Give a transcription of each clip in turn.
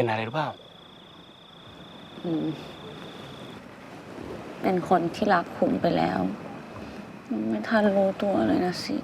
เป็นอะไรหรือเปล่าอืมเป็นคนที่รักขุมไปแล้ว ไม่ทันรู้ตัวเลยนะสิ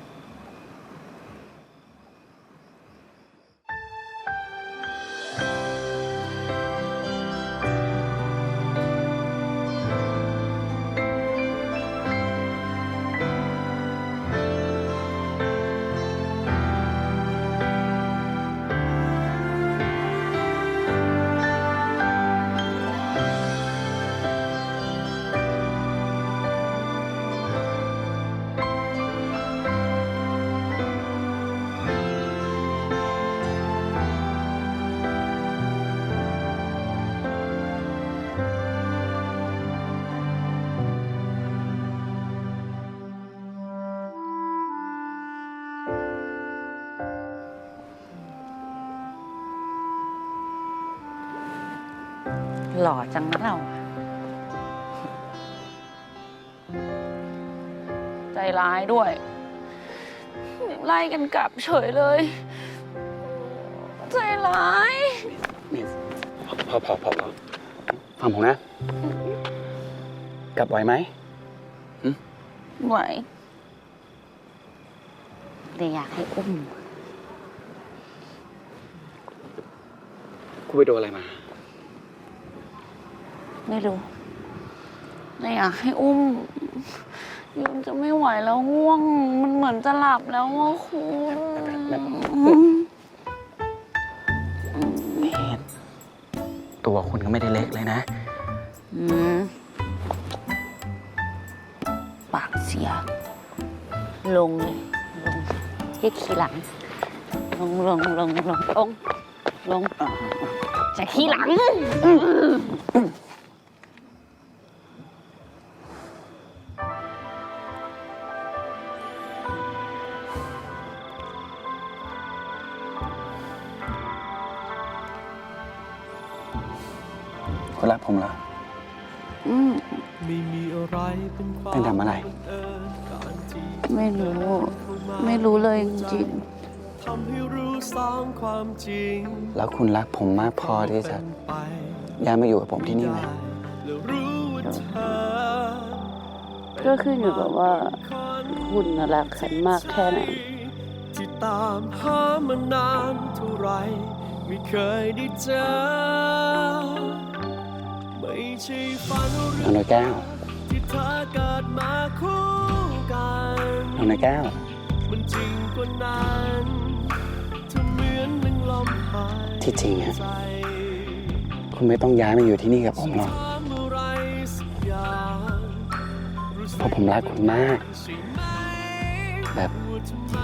หล่อจังนะเรา ใจร้ายด้วยยังไล่กันกลับเฉยเลย ใจร้ายนี่พอพอพอพอฟังผมนะ กลับไหวไหมไหวแต่อยากให้อุ้ม กูไปโดนอะไรมา ไม่รู้แต่อยากให้อุ้มยืนจะไม่ไหวแล้วง่วง มันเหมือนจะหลับแล้วว่าคุณแบบนี่ตัวคุณก็ไม่ได้เล็กเลยนะอืมปากเสีย ลงเลย ลงเรียกขี่หลัง ลงลงลงลงลงลงจะขี่หลัง คุณรักผมเหรอ อืม ไม่มีอะไรเป็นความตั้งแต่เมื่อไหร่บังเอิญการที่ไม่รู้ ไม่รู้เลยจริงทำให้รู้สองความจริงแล้วคุณรักผมมากพอที่จะเป็นไปย้ายมาอยู่กับผมที่นี่ไหมแล้วรู้ว่าเธอๆก็ขึ้นอยู่กับว่าคุณน่ะรักฉันมากแค่ไหน ที่ตามหามานานเท่าไหรไม่เคยได้เจอ ไม่ใช่ฝันหรืน้องน้อยแก้วที่เธอเกิดมาคู่กันน้องน้อยแก้วมันจริงกว่านั้นเธอเหมือนหนึ่งลมหายที่จริงอะใจคุณไม่ต้องย้ายมาอยู่ที่นี่กับผมหรอกถามอะไรสักอย่างรู้สึเพราะผมรักคุณมากใช่ไหมแบบว่าทำไม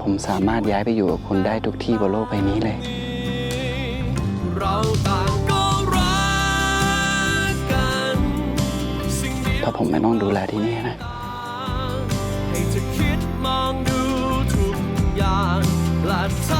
ผมสามารถย้ายไปอยู่กับคุณได้ทุกที่บนโลกใบนี้เลย เราต่าง ผมไม่ต้องดูแลที่นี่นะ ให้เธอคิดมองดูทุกอย่างและถ้า